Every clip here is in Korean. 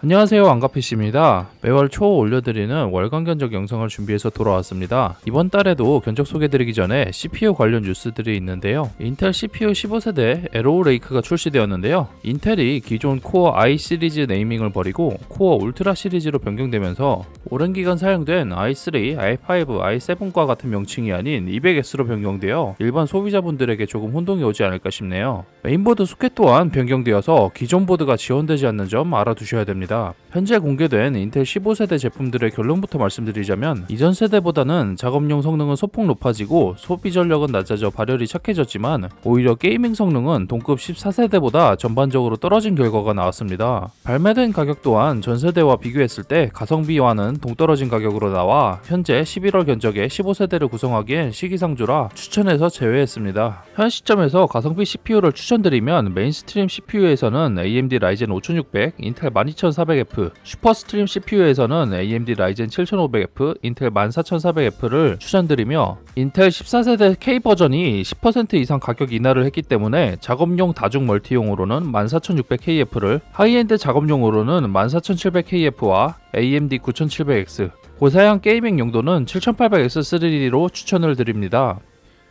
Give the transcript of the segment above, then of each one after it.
안녕하세요 안가피씨입니다. 매월 초 올려드리는 월간 견적 영상을 준비해서 돌아왔습니다. 이번 달에도 견적 소개드리기 전에 CPU 관련 뉴스들이 있는데요. 인텔 CPU 15세대 에로우 레이크가 출시되었는데요. 인텔이 기존 코어 i 시리즈 네이밍을 버리고 코어 울트라 시리즈로 변경되면서 오랜 기간 사용된 i3, i5, i7과 같은 명칭이 아닌 200S로 변경되어 일반 소비자분들에게 조금 혼동이 오지 않을까 싶네요. 메인보드 소켓 또한 변경되어서 기존 보드가 지원되지 않는 점 알아두셔야 됩니다. 현재 공개된 인텔 15세대 제품들의 결론부터 말씀드리자면 이전 세대보다는 작업용 성능은 소폭 높아지고 소비 전력은 낮아져 발열이 착해졌지만 오히려 게이밍 성능은 동급 14세대보다 전반적으로 떨어진 결과가 나왔습니다. 발매된 가격 또한 전 세대와 비교했을 때 가성비와는 동떨어진 가격으로 나와 현재 11월 견적에 15세대를 구성하기엔 시기상조라 추천해서 제외했습니다. 현 시점에서 가성비 CPU를 추천드리면 메인스트림 CPU에서는 AMD 라이젠 5600, 인텔 12400F, 슈퍼스트림 CPU에서는 AMD 라이젠 7500F, 인텔 14400F를 추천드리며 인텔 14세대 K 버전이 10% 이상 가격 인하를 했기 때문에 작업용 다중 멀티용으로는 14600KF를 하이엔드 작업용으로는 14700KF와 AMD 9700X, 고사양 게이밍 용도는 7800X3D로 추천을 드립니다.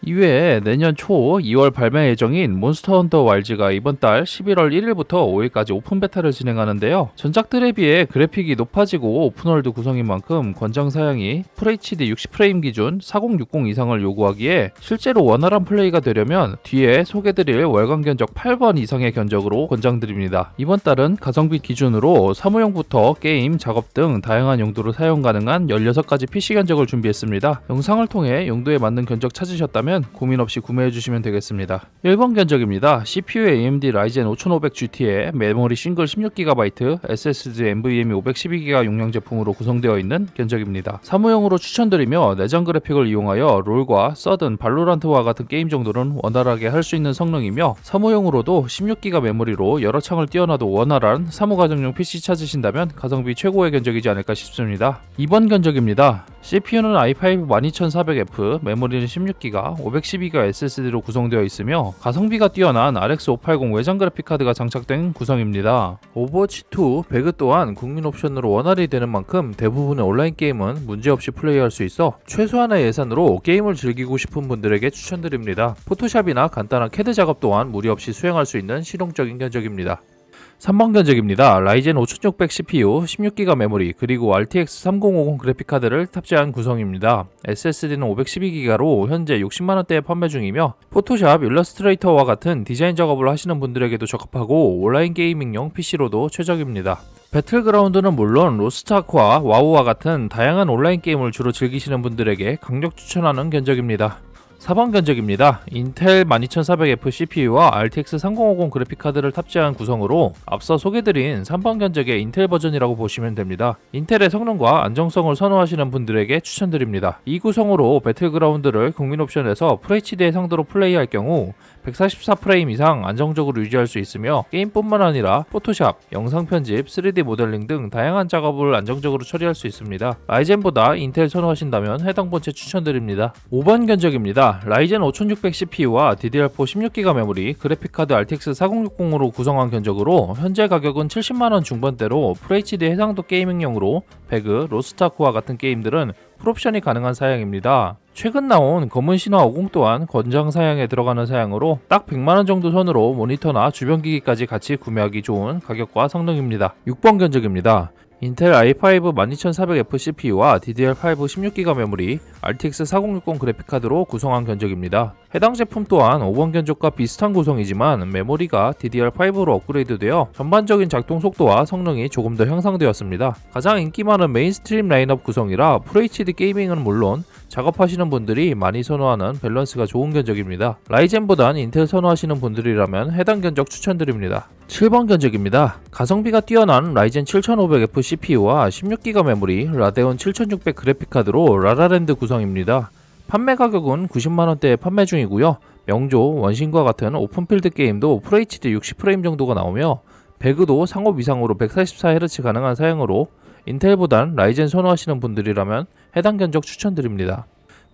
이외에 내년 초 2월 발매 예정인 몬스터 헌터 와일즈가 이번 달 11월 1일부터 5일까지 오픈 베타를 진행하는데요. 전작들에 비해 그래픽이 높아지고 오픈월드 구성인 만큼 권장 사양이 FHD 60프레임 기준 4060 이상을 요구하기에 실제로 원활한 플레이가 되려면 뒤에 소개드릴 월간 견적 8번 이상의 견적으로 권장드립니다. 이번 달은 가성비 기준으로 사무용부터 게임, 작업 등 다양한 용도로 사용 가능한 16가지 PC 견적을 준비했습니다. 영상을 통해 용도에 맞는 견적 찾으셨다면 고민 없이 구매해 주시면 되겠습니다. 1번 견적입니다. CPU AMD Ryzen 5500 GT에 메모리 싱글 16GB, SSD NVMe 512GB 용량 제품으로 구성되어 있는 견적입니다. 사무용으로 추천드리며 내장 그래픽을 이용하여 롤과 서든, 발로란트와 같은 게임 정도는 원활하게 할 수 있는 성능이며 사무용으로도 16GB 메모리로 여러 창을 띄워놔도 원활한 사무 가정용 PC 찾으신다면 가성비 최고의 견적이지 않을까 싶습니다. 2번 견적입니다. CPU는 i5 12400F, 메모리는 16GB, 512GB SSD로 구성되어 있으며 가성비가 뛰어난 RX 580 외장 그래픽 카드가 장착된 구성입니다. 오버워치 2, 배그 또한 국민 옵션으로 원활히 되는 만큼 대부분의 온라인 게임은 문제없이 플레이할 수 있어 최소한의 예산으로 게임을 즐기고 싶은 분들에게 추천드립니다. 포토샵이나 간단한 캐드 작업 또한 무리 없이 수행할 수 있는 실용적인 견적입니다. 3번 견적입니다. 라이젠 5600 CPU, 16GB 메모리, 그리고 RTX 3050 그래픽카드를 탑재한 구성입니다. SSD는 512GB로 현재 60만원대에 판매 중이며 포토샵, 일러스트레이터와 같은 디자인 작업을 하시는 분들에게도 적합하고 온라인 게이밍용 PC로도 최적입니다. 배틀그라운드는 물론 로스트아크와 와우와 같은 다양한 온라인 게임을 주로 즐기시는 분들에게 강력 추천하는 견적입니다. 4번 견적입니다. 인텔 12400F CPU와 RTX 3050 그래픽카드를 탑재한 구성으로 앞서 소개드린 3번 견적의 인텔 버전이라고 보시면 됩니다. 인텔의 성능과 안정성을 선호하시는 분들에게 추천드립니다. 이 구성으로 배틀그라운드를 국민 옵션에서 FHD의 상도로 플레이할 경우 144프레임 이상 안정적으로 유지할 수 있으며 게임뿐만 아니라 포토샵, 영상 편집, 3D 모델링 등 다양한 작업을 안정적으로 처리할 수 있습니다. 라이젠보다 인텔 선호하신다면 해당 본체 추천드립니다. 5번 견적입니다. 라이젠 5600 CPU와 DDR4 16GB 메모리, 그래픽카드 RTX 4060으로 구성한 견적으로 현재 가격은 70만원 중반대로 FHD 해상도 게이밍용으로 배그, 로스타크와 같은 게임들은 풀옵션이 가능한 사양입니다. 최근 나온 검은 신화 50 또한 권장 사양에 들어가는 사양으로 딱 100만원 정도 선으로 모니터나 주변 기기까지 같이 구매하기 좋은 가격과 성능입니다. 6번 견적입니다. 인텔 i5 12400F CPU와 DDR5 16GB 메모리, RTX 4060 그래픽카드로 구성한 견적입니다. 해당 제품 또한 5번 견적과 비슷한 구성이지만 메모리가 DDR5로 업그레이드되어 전반적인 작동 속도와 성능이 조금 더 향상되었습니다. 가장 인기 많은 메인스트림 라인업 구성이라 FHD 게이밍은 물론 작업하시는 분들이 많이 선호하는 밸런스가 좋은 견적입니다. 라이젠보단 인텔 선호하시는 분들이라면 해당 견적 추천드립니다. 7번 견적입니다. 가성비가 뛰어난 라이젠 7500F CPU와 16GB 메모리, 라데온 7600 그래픽카드로 라라랜드 구성입니다. 판매 가격은 90만원대에 판매 중이고요. 명조, 원신과 같은 오픈필드 게임도 FHD 60프레임 정도가 나오며 배그도 상업 이상으로 144Hz 가능한 사양으로 인텔보단 라이젠 선호하시는 분들이라면 해당 견적 추천드립니다.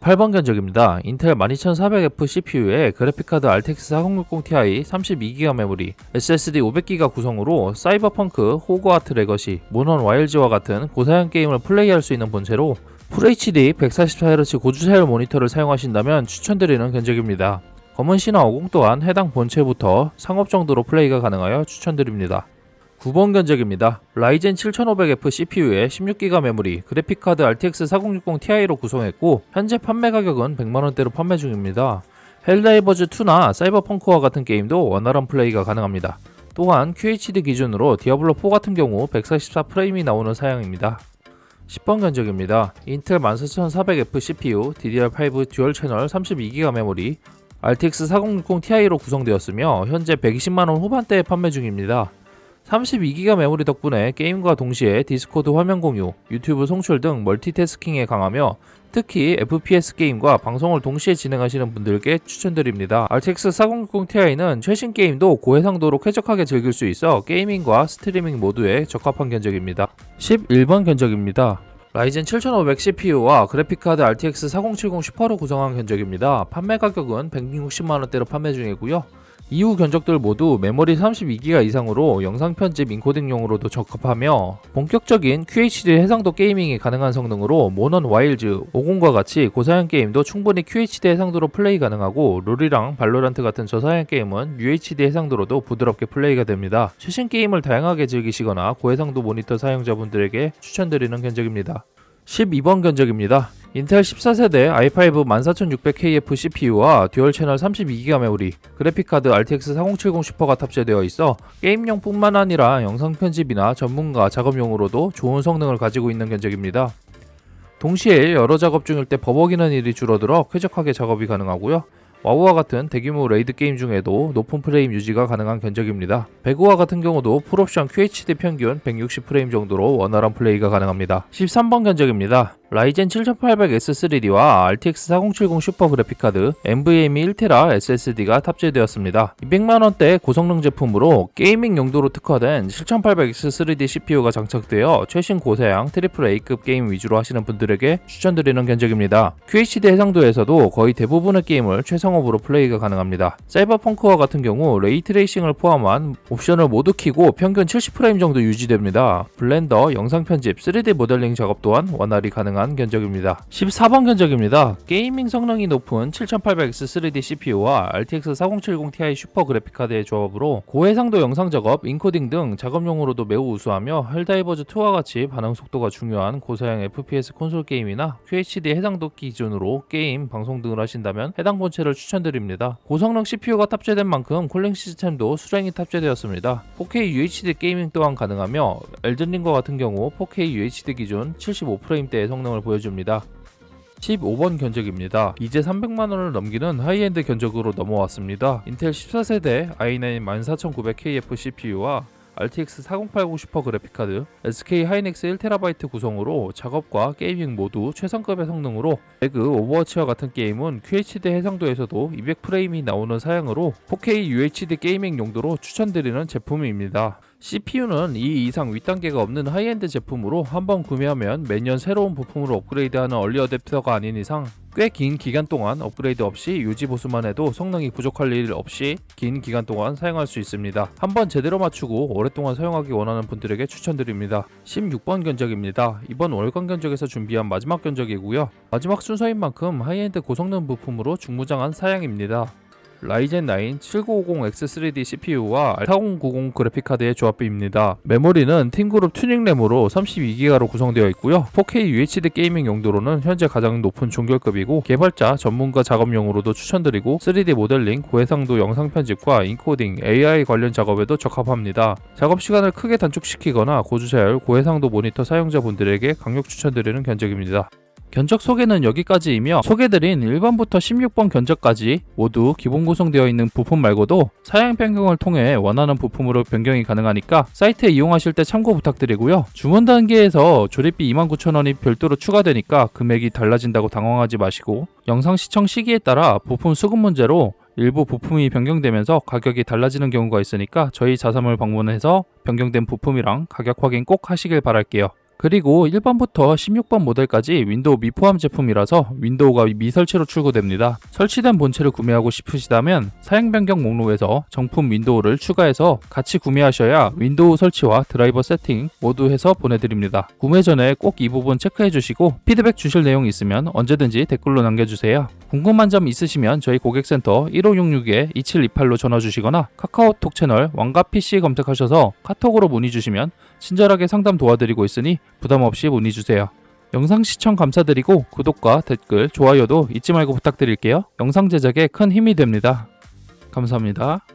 8번 견적입니다. 인텔 12400F CPU에 그래픽카드 RTX 4060 Ti 32GB 메모리, SSD 500GB 구성으로 사이버펑크, 호그와트 레거시, 모넌 와일즈와 같은 고사양 게임을 플레이할 수 있는 본체로 FHD 144Hz 고주사율 모니터를 사용하신다면 추천드리는 견적입니다. 검은 신화 50 또한 해당 본체부터 상업 정도로 플레이가 가능하여 추천드립니다. 9번 견적입니다. 라이젠 7500F CPU에 16기가 메모리, 그래픽카드 RTX 4060 Ti로 구성했고 현재 판매 가격은 100만원대로 판매 중입니다. 헬다이버즈 2나 사이버펑크와 같은 게임도 원활한 플레이가 가능합니다. 또한 QHD 기준으로 디아블로4 같은 경우 144 프레임이 나오는 사양입니다. 10번 견적입니다. 인텔 14400F CPU, DDR5 듀얼 채널 32기가 메모리, RTX 4060 Ti로 구성되었으며 현재 120만원 후반대에 판매 중입니다. 32기가 메모리 덕분에 게임과 동시에 디스코드 화면 공유, 유튜브 송출 등 멀티태스킹에 강하며 특히 FPS 게임과 방송을 동시에 진행하시는 분들께 추천드립니다. RTX 4060 Ti는 최신 게임도 고해상도로 쾌적하게 즐길 수 있어 게이밍과 스트리밍 모두에 적합한 견적입니다. 11번 견적입니다. 라이젠 7500 CPU와 그래픽카드 RTX 4070 슈퍼로 구성한 견적입니다. 판매 가격은 160만원대로 판매 중이고요. 이후 견적들 모두 메모리 32기가 이상으로 영상 편집 인코딩용으로도 적합하며 본격적인 QHD 해상도 게이밍이 가능한 성능으로 모넌 와일즈 50과 같이 고사양 게임도 충분히 QHD 해상도로 플레이 가능하고 롤이랑 발로란트 같은 저사양 게임은 UHD 해상도로도 부드럽게 플레이가 됩니다. 최신 게임을 다양하게 즐기시거나 고해상도 모니터 사용자분들에게 추천드리는 견적입니다. 12번 견적입니다. 인텔 14세대 i5 14600KF CPU와 듀얼 채널 32기가 메모리, 그래픽카드 RTX 4070 슈퍼가 탑재되어 있어 게임용 뿐만 아니라 영상 편집이나 전문가 작업용으로도 좋은 성능을 가지고 있는 견적입니다. 동시에 여러 작업 중일 때 버벅이는 일이 줄어들어 쾌적하게 작업이 가능하고요. 와우와 같은 대규모 레이드 게임 중에도 높은 프레임 유지가 가능한 견적입니다. 배구와 같은 경우도 풀옵션 QHD 평균 160프레임 정도로 원활한 플레이가 가능합니다. 13번 견적입니다. 라이젠 7800S3D와 RTX 4070 슈퍼 그래픽카드, NVMe 1테라 SSD가 탑재되었습니다. 200만원대 고성능 제품으로 게이밍 용도로 특화된 7800X3D CPU가 장착되어 최신 고사양 트리플 A급 게임 위주로 하시는 분들에게 추천드리는 견적입니다. QHD 해상도에서도 거의 대부분의 게임을 최성업으로 플레이가 가능합니다. 사이버펑크와 같은 경우 레이트레이싱을 포함한 옵션을 모두 키고 평균 70프레임 정도 유지됩니다. 블렌더, 영상 편집, 3D 모델링 작업 또한 원활히 가능한 견적입니다. 14번 견적입니다. 게이밍 성능이 높은 7800X 3D CPU와 RTX 4070 Ti 슈퍼 그래픽카드의 조합으로 고해상도 영상 작업, 인코딩 등 작업용으로도 매우 우수하며 헬다이버즈 2와 같이 반응 속도가 중요한 고사양 FPS 콘솔 게임이나 QHD 해상도 기준으로 게임, 방송 등을 하신다면 해당 본체를 추천드립니다. 고성능 CPU가 탑재된 만큼 콜링 시스템도 수랭이 탑재되었습니다. 4K UHD 게이밍 또한 가능하며 엘든링과 같은 경우 4K UHD 기준 75프레임대의 성능을 보여줍니다. 15번 견적입니다. 이제 300만원을 넘기는 하이엔드 견적으로 넘어왔습니다. 인텔 14세대 i9 14900KF CPU와 RTX 4080 슈퍼 그래픽카드, SK 하이닉스 1TB 구성으로 작업과 게이밍 모두 최상급의 성능으로 배그, 오버워치와 같은 게임은 QHD 해상도에서도 200프레임이 나오는 사양으로 4K UHD 게이밍 용도로 추천드리는 제품입니다. CPU는 이 이상 윗단계가 없는 하이엔드 제품으로 한번 구매하면 매년 새로운 부품으로 업그레이드하는 얼리 어댑터가 아닌 이상 꽤 긴 기간 동안 업그레이드 없이 유지 보수만 해도 성능이 부족할 일 없이 긴 기간 동안 사용할 수 있습니다. 한번 제대로 맞추고 오랫동안 사용하기 원하는 분들에게 추천드립니다. 16번 견적입니다. 이번 월간 견적에서 준비한 마지막 견적이고요. 마지막 순서인 만큼 하이엔드 고성능 부품으로 중무장한 사양입니다. 라이젠 9 7950X3D CPU와 4090 그래픽카드의 조합입니다. 메모리는 팅그룹 튜닝램으로 32기가로 구성되어 있고요. 4K UHD 게이밍 용도로는 현재 가장 높은 종결급이고 개발자, 전문가 작업용으로도 추천드리고 3D 모델링, 고해상도 영상 편집과 인코딩, AI 관련 작업에도 적합합니다. 작업 시간을 크게 단축시키거나 고주사율, 고해상도 모니터 사용자분들에게 강력 추천드리는 견적입니다. 견적 소개는 여기까지이며 소개드린 1번부터 16번 견적까지 모두 기본 구성되어 있는 부품 말고도 사양 변경을 통해 원하는 부품으로 변경이 가능하니까 사이트에 이용하실 때 참고 부탁드리고요. 주문 단계에서 조립비 29,000원이 별도로 추가되니까 금액이 달라진다고 당황하지 마시고 영상 시청 시기에 따라 부품 수급 문제로 일부 부품이 변경되면서 가격이 달라지는 경우가 있으니까 저희 자사몰 방문해서 변경된 부품이랑 가격 확인 꼭 하시길 바랄게요. 그리고 1번부터 16번 모델까지 윈도우 미포함 제품이라서 윈도우가 미설치로 출고됩니다. 설치된 본체를 구매하고 싶으시다면 사양 변경 목록에서 정품 윈도우를 추가해서 같이 구매하셔야 윈도우 설치와 드라이버 세팅 모두 해서 보내드립니다. 구매 전에 꼭 이 부분 체크해 주시고 피드백 주실 내용 있으면 언제든지 댓글로 남겨주세요. 궁금한 점 있으시면 저희 고객센터 1566-2728로 전화 주시거나 카카오톡 채널 왕가PC 검색하셔서 카톡으로 문의 주시면 친절하게 상담 도와드리고 있으니 부담 없이 문의 주세요. 영상 시청 감사드리고 구독과 댓글, 좋아요도 잊지 말고 부탁드릴게요. 영상 제작에 큰 힘이 됩니다. 감사합니다.